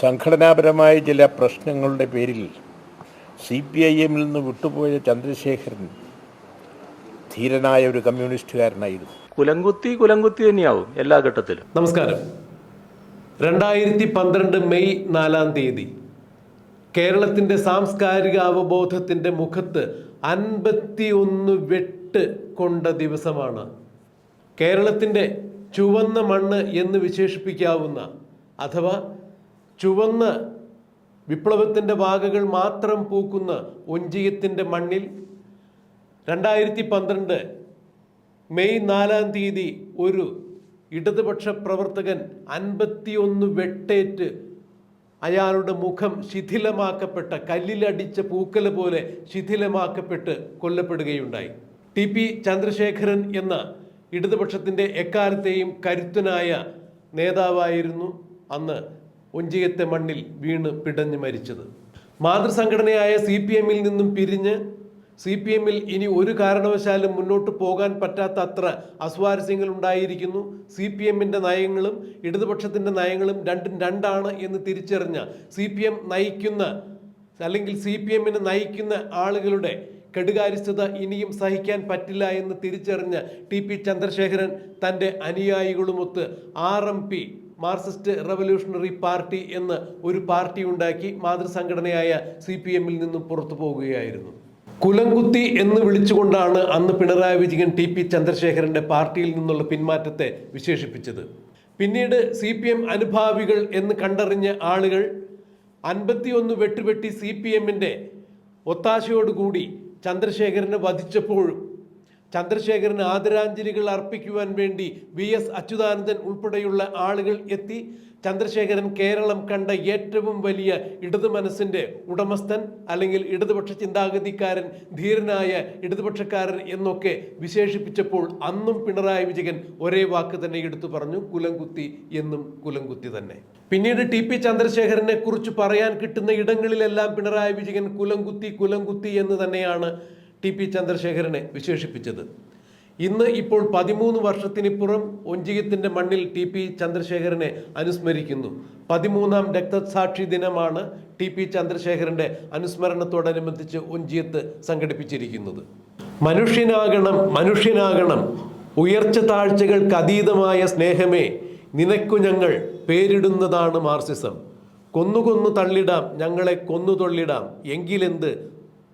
സംഘടനാപരമായ ചില പ്രശ്നങ്ങളുടെ പേരിൽ സി പി ഐ എമ്മിൽ നിന്ന് വിട്ടുപോയ ചന്ദ്രശേഖരൻ ധീരനായ ഒരു കമ്മ്യൂണിസ്റ്റുകാരനായിരുന്നു. കുലങ്കുത്തി കുലങ്കുത്തി തന്നെയാവും എല്ലാ ഘട്ടത്തിലും. നമസ്കാരം. രണ്ടായിരത്തി പന്ത്രണ്ട് മെയ് നാലാം തീയതി കേരളത്തിന്റെ സാംസ്കാരിക അവബോധത്തിന്റെ മുഖത്ത് അൻപത്തി ഒന്ന് വെട്ട് കൊണ്ട ദിവസമാണ്. കേരളത്തിന്റെ ചുവന്ന മണ്ണ് എന്ന് വിശേഷിപ്പിക്കാവുന്ന അഥവാ ചുവന്ന വിപ്ലവത്തിന്റെ വാകകൾ മാത്രം പൂക്കുന്ന ഒഞ്ചിയത്തിന്റെ മണ്ണിൽ രണ്ടായിരത്തി പന്ത്രണ്ട് മെയ് നാലാം തീയതി ഒരു ഇടതുപക്ഷ പ്രവർത്തകൻ അൻപത്തിയൊന്ന് വെട്ടേറ്റ് അയാളുടെ മുഖം ശിഥിലമാക്കപ്പെട്ട കല്ലിലടിച്ച പൂക്കല പോലെ ശിഥിലമാക്കപ്പെട്ട് കൊല്ലപ്പെടുകയുണ്ടായി. ടി പി ചന്ദ്രശേഖരൻ എന്ന ഇടതുപക്ഷത്തിന്റെ എക്കാലത്തെയും കരുത്തനായ നേതാവായിരുന്നു അന്ന് ഒഞ്ചിയത്തെ മണ്ണിൽ വീണ് പിടഞ്ഞു മരിച്ചത്. മാതൃസംഘടനയായ സി പി എമ്മിൽ നിന്നും പിരിഞ്ഞ് സി പി എമ്മിൽ ഇനി ഒരു കാരണവശാലും മുന്നോട്ട് പോകാൻ പറ്റാത്ത അത്ര അസ്വാരസ്യങ്ങൾ ഉണ്ടായിരിക്കുന്നു സി പി എമ്മിന്റെ നയങ്ങളും ഇടതുപക്ഷത്തിന്റെ നയങ്ങളും രണ്ടും രണ്ടാണ് എന്ന് തിരിച്ചറിഞ്ഞ സി പി എം നയിക്കുന്ന അല്ലെങ്കിൽ സി പി എമ്മിനെ നയിക്കുന്ന ആളുകളുടെ കെടുകാര്യസ്ഥത ഇനിയും സഹിക്കാൻ പറ്റില്ല എന്ന് തിരിച്ചറിഞ്ഞ ടി പി ചന്ദ്രശേഖരൻ തന്റെ അനുയായികളുമൊത്ത് R M P Marxist revolutionary party എന്ന് ഒരു പാർട്ടി ഉണ്ടാക്കി മാതൃസംഘടനയായ സി പി എമ്മിൽ നിന്നും പുറത്തു പോകുകയായിരുന്നു. കുലംകുത്തി എന്ന് വിളിച്ചുകൊണ്ടാണ് അന്ന് പിണറായി വിജയൻ ടി പി ചന്ദ്രശേഖരന്റെ പാർട്ടിയിൽ നിന്നുള്ള പിന്മാറ്റത്തെ വിശേഷിപ്പിച്ചത്. പിന്നീട് സി പി എം അനുഭാവികൾ എന്ന് കണ്ടറിഞ്ഞ ആളുകൾ അൻപത്തിയൊന്ന് വെട്ടുവെട്ടി സി പി എമ്മിന്റെ ഒത്താശയോടുകൂടി ചന്ദ്രശേഖരനെ വധിച്ചപ്പോഴും ചന്ദ്രശേഖരന് ആദരാഞ്ജലികൾ അർപ്പിക്കുവാൻ വേണ്ടി വി എസ് അച്യുതാനന്ദൻ ഉൾപ്പെടെയുള്ള ആളുകൾ എത്തി ചന്ദ്രശേഖരൻ കേരളം കണ്ട ഏറ്റവും വലിയ ഇടതു മനസ്സിന്റെ ഉടമസ്ഥൻ അല്ലെങ്കിൽ ഇടതുപക്ഷ ചിന്താഗതിക്കാരൻ ധീരനായ ഇടതുപക്ഷക്കാരൻ എന്നൊക്കെ വിശേഷിപ്പിച്ചപ്പോൾ അന്നും പിണറായി വിജയൻ ഒരേ വാക്ക് തന്നെ എടുത്തു പറഞ്ഞു കുലംകുത്തി എന്നും കുലംകുത്തി തന്നെ. പിന്നീട് ടി പി ചന്ദ്രശേഖരനെ കുറിച്ച് പറയാൻ കിട്ടുന്ന ഇടങ്ങളിലെല്ലാം പിണറായി വിജയൻ കുലംകുത്തി കുലംകുത്തി എന്ന് തന്നെയാണ് ടി പി ചന്ദ്രശേഖരനെ വിശേഷിപ്പിച്ചത്. ഇന്ന് ഇപ്പോൾ പതിമൂന്ന് വർഷത്തിനിപ്പുറം ഒഞ്ചിയത്തിന്റെ മണ്ണിൽ ടി പി ചന്ദ്രശേഖരനെ അനുസ്മരിക്കുന്നു. പതിമൂന്നാം രക്തസാക്ഷി ദിനമാണ് ടി പി ചന്ദ്രശേഖരന്റെ അനുസ്മരണത്തോടനുബന്ധിച്ച് ഒഞ്ചിയത്ത് സംഘടിപ്പിച്ചിരിക്കുന്നത്. മനുഷ്യനാകണം മനുഷ്യനാകണം. ഉയർച്ച താഴ്ചകൾക്ക് അതീതമായ സ്നേഹമേ നിനക്കു ഞങ്ങൾ പേരിടുന്നതാണ് മാർസിസം. കൊന്നുകൊന്നു തള്ളിടാം ഞങ്ങളെ കൊന്നു തള്ളിടാം. എങ്കിലെന്ത്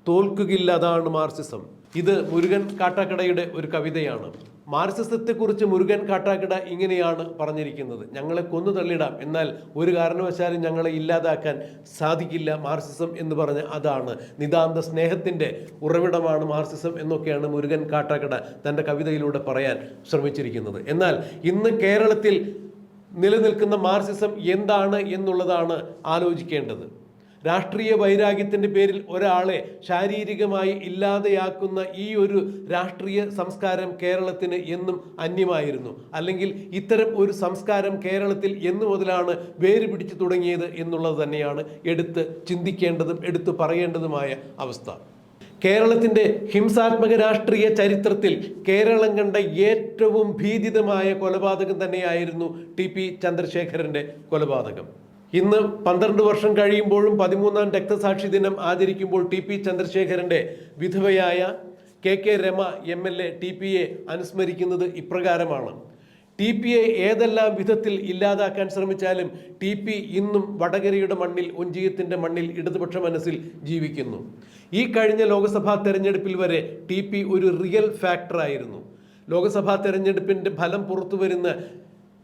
തോൽക്കുകയില്ല അതാണ് മാർസിസം. ഇത് മുരുകൻ കാട്ടാക്കടയുടെ ഒരു കവിതയാണ്. മാർക്സിസത്തെക്കുറിച്ച് മുരുകൻ കാട്ടാക്കട ഇങ്ങനെയാണ് പറഞ്ഞിരിക്കുന്നത്. ഞങ്ങളെ കൊന്നു തള്ളിടാം. എന്നാൽ ഒരു കാരണവശാലും ഞങ്ങളെ ഇല്ലാതാക്കാൻ സാധിക്കില്ല മാർസിസം എന്ന് പറഞ്ഞ അതാണ്. നിതാന്ത സ്നേഹത്തിന്റെ ഉറവിടമാണ് മാർസിസം എന്നൊക്കെയാണ് മുരുകൻ കാട്ടാക്കട തന്റെ കവിതയിലൂടെ പറയാൻ ശ്രമിച്ചിരിക്കുന്നത്. എന്നാൽ ഇന്ന് കേരളത്തിൽ നിലനിൽക്കുന്ന മാർസിസം എന്താണ് എന്നുള്ളതാണ് ആലോചിക്കേണ്ടത്. രാഷ്ട്രീയ വൈരാഗ്യത്തിന്റെ പേരിൽ ഒരാളെ ശാരീരികമായി ഇല്ലാതെയാക്കുന്ന ഈ ഒരു രാഷ്ട്രീയ സംസ്കാരം കേരളത്തിന് എന്നും അന്യമായിരുന്നു. അല്ലെങ്കിൽ ഇത്തരം ഒരു സംസ്കാരം കേരളത്തിൽ എന്നു മുതലാണ് വേര് പിടിച്ചു തുടങ്ങിയത് എന്നുള്ളത് തന്നെയാണ് എടുത്ത് ചിന്തിക്കേണ്ടതും എടുത്തു പറയേണ്ടതുമായ അവസ്ഥ. കേരളത്തിന്റെ ഹിംസാത്മക രാഷ്ട്രീയ ചരിത്രത്തിൽ കേരളം കണ്ട ഏറ്റവും ഭീതിതമായ കൊലപാതകം തന്നെയായിരുന്നു ടി പി ചന്ദ്രശേഖരന്റെ കൊലപാതകം. ഇന്ന് പന്ത്രണ്ട് വർഷം കഴിയുമ്പോഴും പതിമൂന്നാം രക്തസാക്ഷി ദിനം ആചരിക്കുമ്പോൾ ടി പി ചന്ദ്രശേഖരന്റെ വിധവയായ K K Rema M L A T P A അനുസ്മരിക്കുന്നത് ഇപ്രകാരമാണ്. ടി പി എ ഏതെല്ലാം വിധത്തിൽ ഇല്ലാതാക്കാൻ ശ്രമിച്ചാലും ടി പി ഇന്നും വടകരയുടെ മണ്ണിൽ ഒഞ്ചിയത്തിന്റെ മണ്ണിൽ ഇടതുപക്ഷ മനസ്സിൽ ജീവിക്കുന്നു. ഈ കഴിഞ്ഞ ലോക്സഭാ തെരഞ്ഞെടുപ്പിൽ വരെ ടി പി ഒരു റിയൽ ഫാക്ടറായിരുന്നു. ലോക്സഭാ തെരഞ്ഞെടുപ്പിന്റെ ഫലം പുറത്തു വരുന്ന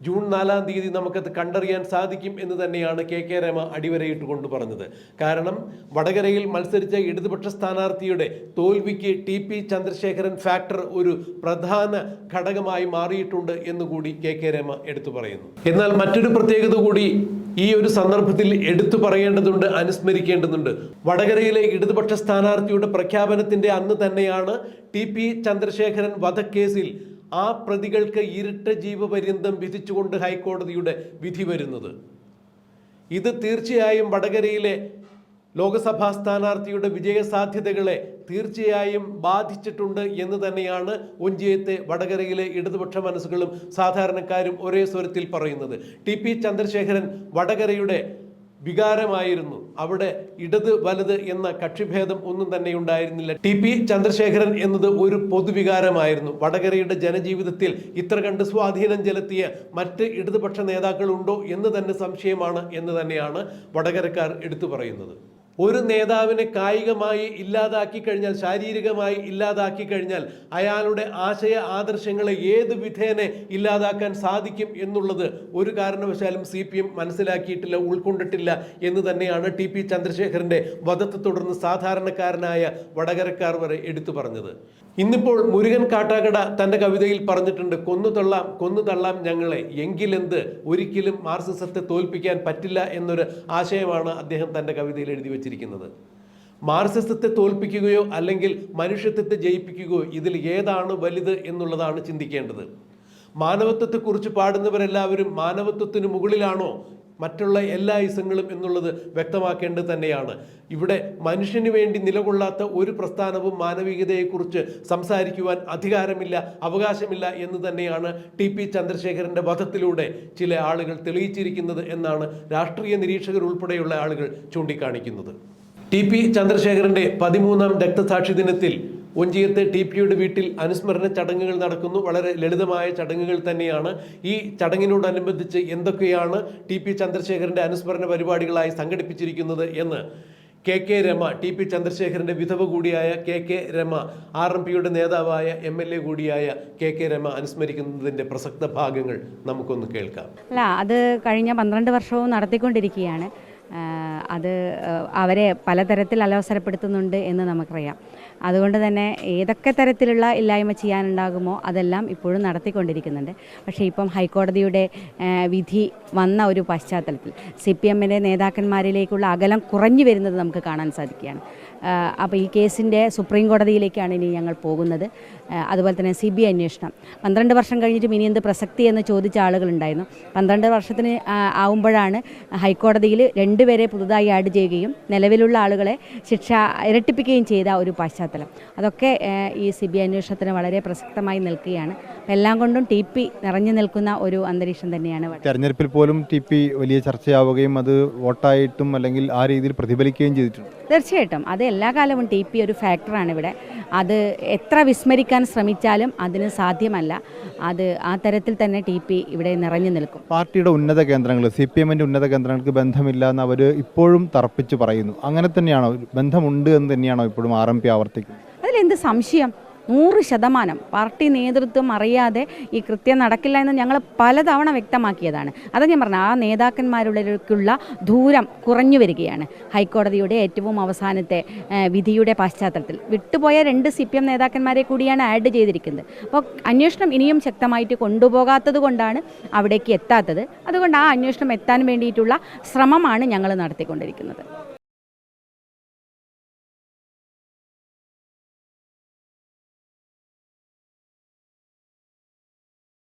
ജൂൺ നാലാം തീയതി നമുക്കത് കണ്ടറിയാൻ സാധിക്കും എന്ന് തന്നെയാണ് കെ കെ രമ അടിവരയിട്ട് കൊണ്ട് പറഞ്ഞത്. കാരണം വടകരയിൽ മത്സരിച്ച ഇടതുപക്ഷ സ്ഥാനാർത്ഥിയുടെ തോൽവിക്ക് ടി പി ചന്ദ്രശേഖരൻ ഫാക്ടർ ഒരു പ്രധാന ഘടകമായി മാറിയിട്ടുണ്ട് എന്നുകൂടി കെ കെ രമ എടുത്തു പറയുന്നു. എന്നാൽ മറ്റൊരു പ്രത്യേകത കൂടി ഈ ഒരു സന്ദർഭത്തിൽ എടുത്തു പറയേണ്ടതുണ്ട് അനുസ്മരിക്കേണ്ടതുണ്ട്. വടകരയിലെ ഇടതുപക്ഷ സ്ഥാനാർത്ഥിയുടെ പ്രഖ്യാപനത്തിന്റെ അന്ന് തന്നെയാണ് ടി പി ചന്ദ്രശേഖരൻ വധക്കേസിൽ ആ പ്രതികൾക്ക് ഇരട്ട ജീവപര്യന്തം വിധിച്ചുകൊണ്ട് ഹൈക്കോടതിയുടെ വിധി വരുന്നത്. ഇത് തീർച്ചയായും വടകരയിലെ ലോക്സഭാ സ്ഥാനാർത്ഥിയുടെ വിജയസാധ്യതകളെ തീർച്ചയായും ബാധിച്ചിട്ടുണ്ട് എന്ന് തന്നെയാണ് ഒഞ്ചിയത്തെ വടകരയിലെ ഇടതുപക്ഷ മനസ്സുകളും സാധാരണക്കാരും ഒരേ സ്വരത്തിൽ പറയുന്നത്. ടി പി ചന്ദ്രശേഖരൻ വടകരയുടെ വികാരമായിരുന്നു. അവിടെ ഇടത് വലത് എന്ന കക്ഷിഭേദം ഒന്നും തന്നെ ഉണ്ടായിരുന്നില്ല. ടി പി ചന്ദ്രശേഖരൻ എന്നത് ഒരു പൊതുവികാരമായിരുന്നു. വടകരയുടെ ജനജീവിതത്തിൽ ഇത്ര കണ്ട് സ്വാധീനം ചെലുത്തിയ മറ്റ് ഇടതുപക്ഷ നേതാക്കളുണ്ടോ എന്ന് തന്നെ സംശയമാണ് എന്ന് തന്നെയാണ് വടകരക്കാർ എടുത്തു പറയുന്നത്. ഒരു നേതാവിനെ കായികമായി ഇല്ലാതാക്കി കഴിഞ്ഞാൽ ശാരീരികമായി ഇല്ലാതാക്കി കഴിഞ്ഞാൽ അയാളുടെ ആശയ ആദർശങ്ങളെ ഏത് വിധേനെ ഇല്ലാതാക്കാൻ സാധിക്കും എന്നുള്ളത് ഒരു കാരണവശാലും സി പി എം മനസ്സിലാക്കിയിട്ടില്ല ഉൾക്കൊണ്ടിട്ടില്ല എന്ന് തന്നെയാണ് ടി പി ചന്ദ്രശേഖരന്റെ വധത്തെ തുടർന്ന് സാധാരണക്കാരനായ വടകരക്കാർ വരെ എടുത്തു പറഞ്ഞത്. ഇന്നിപ്പോൾ മുരുകൻ കാട്ടാക്കട തന്റെ കവിതയിൽ പറഞ്ഞിട്ടുണ്ട് കൊന്നു തള്ളാം കൊന്നു തള്ളാം ഞങ്ങളെ എങ്കിലെന്ത് ഒരിക്കലും മാർസിസത്തെ തോൽപ്പിക്കാൻ പറ്റില്ല എന്നൊരു ആശയമാണ് അദ്ദേഹം തന്റെ കവിതയിൽ എഴുതി വച്ചിരിക്കുന്നത് മാർസിസത്തെ തോൽപ്പിക്കുകയോ അല്ലെങ്കിൽ മനുഷ്യത്വത്തെ ജയിപ്പിക്കുകയോ ഇതിൽ ഏതാണ് വലുത് എന്നുള്ളതാണ് ചിന്തിക്കേണ്ടത്. മാനവത്വത്തെക്കുറിച്ച് പാടുന്നവരെല്ലാവരും മാനവത്വത്തിന് മുകളിലാണോ മറ്റുള്ള എല്ലാ ഇസങ്ങളും എന്നുള്ളത് വ്യക്തമാക്കേണ്ടത് തന്നെയാണ്. ഇവിടെ മനുഷ്യന് വേണ്ടി നിലകൊള്ളാത്ത ഒരു പ്രസ്ഥാനവും മാനവികതയെക്കുറിച്ച് സംസാരിക്കുവാൻ അധികാരമില്ല അവകാശമില്ല എന്ന് തന്നെയാണ് ടി പി ചന്ദ്രശേഖരന്റെ വധത്തിലൂടെ ചില ആളുകൾ തെളിയിച്ചിരിക്കുന്നത് എന്നാണ് രാഷ്ട്രീയ നിരീക്ഷകർ ഉൾപ്പെടെയുള്ള ആളുകൾ ചൂണ്ടിക്കാണിക്കുന്നത്. ടി പി ചന്ദ്രശേഖരന്റെ പതിമൂന്നാം രക്തസാക്ഷി ദിനത്തിൽ ഒഞ്ചിയത്തെ ടി പിയുടെ വീട്ടിൽ അനുസ്മരണ ചടങ്ങുകൾ നടക്കുന്നു. വളരെ ലളിതമായ ചടങ്ങുകൾ തന്നെയാണ്. ഈ ചടങ്ങിനോടനുബന്ധിച്ച് എന്തൊക്കെയാണ് ടി പി ചന്ദ്രശേഖരന്റെ അനുസ്മരണ പരിപാടികളായി സംഘടിപ്പിച്ചിരിക്കുന്നത് എന്ന് K K Rema T P ചന്ദ്രശേഖരന്റെ വിധവ കൂടിയായ K K Rema R M പിയുടെ നേതാവായ എം എൽ എ കൂടിയായ കെ കെ രമ അനുസ്മരിക്കുന്നതിന്റെ പ്രസക്ത ഭാഗങ്ങൾ നമുക്കൊന്ന് കേൾക്കാം. അല്ല അത് കഴിഞ്ഞ പന്ത്രണ്ട് വർഷവും നടത്തിക്കൊണ്ടിരിക്കുകയാണ്. അത് അവരെ പലതരത്തിൽ അലോസരപ്പെടുത്തുന്നുണ്ട് എന്ന് നമുക്കറിയാം. അതുകൊണ്ട് തന്നെ ഏതൊക്കെ തരത്തിലുള്ള ഇല്ലായ്മ ചെയ്യാനുണ്ടാകുമോ അതെല്ലാം ഇപ്പോഴും നടത്തിക്കൊണ്ടിരിക്കുന്നുണ്ട്. പക്ഷേ ഇപ്പം ഹൈക്കോടതിയുടെ വിധി വന്ന ഒരു പശ്ചാത്തലത്തിൽ സി പി എമ്മിന്റെ നേതാക്കന്മാരിലേക്കുള്ള അകലം കുറഞ്ഞു വരുന്നത് നമുക്ക് കാണാൻ സാധിക്കുകയാണ്. അപ്പോൾ ഈ കേസിന്റെ സുപ്രീം കോടതിയിലേക്കാണ് ഇനി ഞങ്ങൾ പോകുന്നത്. അതുപോലെ തന്നെ സി ബി ഐ അന്വേഷണം. പന്ത്രണ്ട് വർഷം കഴിഞ്ഞിട്ട് ഇനി എന്ത് പ്രസക്തി എന്ന് ചോദിച്ച ആളുകളുണ്ടായിരുന്നു പന്ത്രണ്ട് വർഷത്തിന് ആവുമ്പോഴാണ് ഹൈക്കോടതിയിൽ രണ്ടുപേരെ പുതുതായി ആഡ് ചെയ്യുകയും നിലവിലുള്ള ആളുകളെ ശിക്ഷ ഇരട്ടിപ്പിക്കുകയും ചെയ്ത ഒരു പശ്ചാത്തലം. അതൊക്കെ ഈ സി ബി ഐ അന്വേഷണത്തിന് വളരെ പ്രസക്തമായി നിൽക്കുകയാണ്. എല്ലാം കൊണ്ടും ടി പി നിറഞ്ഞു നിൽക്കുന്ന ഒരു അന്തരീക്ഷം തന്നെയാണ്. തെരഞ്ഞെടുപ്പിൽ പോലും ടി പി വലിയ ചർച്ചയാവുകയും അത് വോട്ടായിട്ടും അല്ലെങ്കിൽ ആ രീതിയിൽ പ്രതിഫലിക്കുകയും ചെയ്തിട്ടുണ്ട്. തീർച്ചയായിട്ടും. അത് എല്ലാ കാലവും ടി പി ഒരു ഫാക്ടറാണ് ഇവിടെ. അത് എത്ര വിസ്മരിക്കാൻ ശ്രമിച്ചാലും അതിന് സാധ്യമല്ല. അത് ആ തരത്തിൽ തന്നെ ടി പി ഇവിടെ നിറഞ്ഞു നിൽക്കും. പാർട്ടിയുടെ ഉന്നത കേന്ദ്രങ്ങൾ സി പി എമ്മിന്റെ ഉന്നത കേന്ദ്രങ്ങൾക്ക് ബന്ധമില്ല എന്ന് അവർ ഇപ്പോഴും തർപ്പിച്ച് പറയുന്നു. അങ്ങനെ തന്നെയാണോ? ബന്ധമുണ്ട് എന്ന് തന്നെയാണോ ഇപ്പോഴും ആർ എം പി ആവർത്തിക്കുന്നത്? അതിലെന്ത് സംശയം? നൂറ് ശതമാനം. പാർട്ടി നേതൃത്വം അറിയാതെ ഈ കൃത്യം നടക്കില്ല എന്ന് ഞങ്ങൾ പലതവണ വ്യക്തമാക്കിയതാണ്. അത് ഞാൻ പറഞ്ഞു ആ നേതാക്കന്മാരുള്ള ദൂരം കുറഞ്ഞു വരികയാണ്. ഹൈക്കോടതിയുടെ ഏറ്റവും അവസാനത്തെ വിധിയുടെ പശ്ചാത്തലത്തിൽ. വിട്ടുപോയ രണ്ട് സി പി എം നേതാക്കന്മാരെ കൂടിയാണ് ആഡ് ചെയ്തിരിക്കുന്നത്. അപ്പോൾ അന്വേഷണം ഇനിയും ശക്തമായിട്ട് കൊണ്ടുപോകാത്തത് കൊണ്ടാണ് അവിടേക്ക് എത്താത്തത്. അതുകൊണ്ട് ആ അന്വേഷണം എത്താൻ വേണ്ടിയിട്ടുള്ള ശ്രമമാണ് ഞങ്ങൾ നടത്തിക്കൊണ്ടിരിക്കുന്നത്.